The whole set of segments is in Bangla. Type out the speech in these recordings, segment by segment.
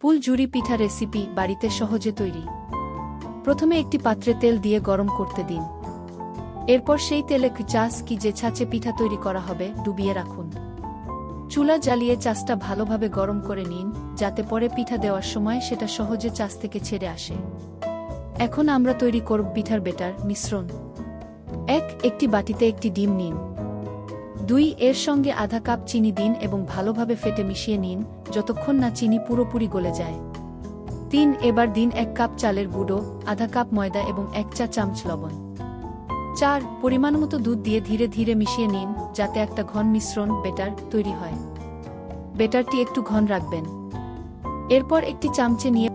পুল জুরি পিঠা রেসিপি বাড়িতে সহজে তৈরি। প্রথমে একটি পাত্রে তেল দিয়ে গরম করতে দিন। এরপর সেই তেলে চাষ কি যে ছাঁচে পিঠা তৈরি করা হবে, ডুবিয়ে রাখুন। চুলা জ্বালিয়ে চাষটা ভালোভাবে গরম করে নিন, যাতে পরে পিঠা দেওয়ার সময় সেটা সহজে চাষ থেকে ছেড়ে আসে। এখন আমরা তৈরি করব পিঠার বেটার, মিশ্রণ। এক, একটি বাটিতে একটি ডিম নিন। দুই, এর সঙ্গে আধা কাপ চিনি দিন এবং ভালোভাবে ফেটে মিশিয়ে নিন, যতক্ষণ না চিনি পুরোপুরি গলে যায়। তিন, এবার দিন এক কাপ চালের গুঁড়ো, আধা কাপ ময়দা এবং এক চা চামচ লবণ। চার, পরিমাণ মতো দুধ দিয়ে ধীরে ধীরে মিশিয়ে নিন, যাতে একটা ঘন মিশ্রণ বেটার তৈরি হয়। বেটারটি একটু ঘন রাখবেন। এরপর একটি চামচে নিয়ে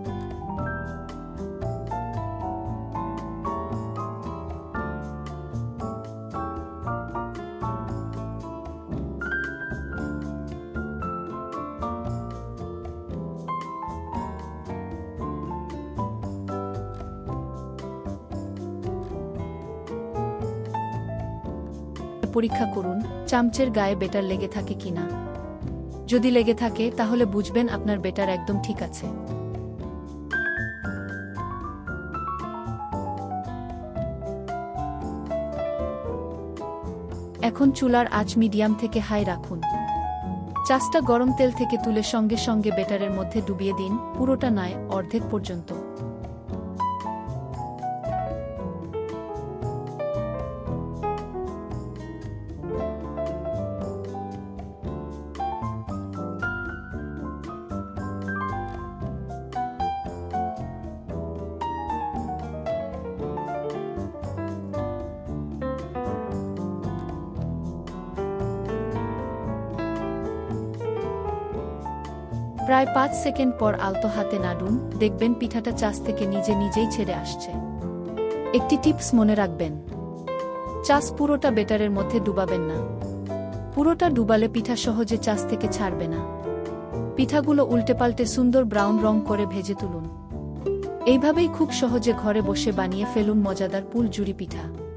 পরীক্ষা করুন, চামচের গায়ে বেটার লেগে থাকে কিনা যদি লেগে থাকে, তাহলে বুঝবেন আপনার বেটার একদম ঠিক আছে। এখন চুলার আঁচ মিডিয়াম থেকে হাই রাখুন। চাষটা গরম তেল থেকে তুলে সঙ্গে সঙ্গে বেটারের মধ্যে ডুবিয়ে দিন, পুরোটা নয়, অর্ধেক পর্যন্ত। প্রায় পাঁচ সেকেন্ড পর আলতো হাতে নাড়ুন, দেখবেন পিঠাটা চাষ থেকে নিজে নিজেই ছেড়ে আসছে। একটি টিপস মনে রাখবেন। চাষ পুরোটা বেটারের মধ্যে ডুবাবেন না। পুরোটা ডুবালে পিঠা সহজে চাষ থেকে ছাড়বে না। পিঠাগুলো উল্টে পাল্টে সুন্দর ব্রাউন রং করে ভেজে তুলুন। এইভাবেই খুব সহজে ঘরে বসে বানিয়ে ফেলুন মজাদার পুল জুড়ি পিঠা।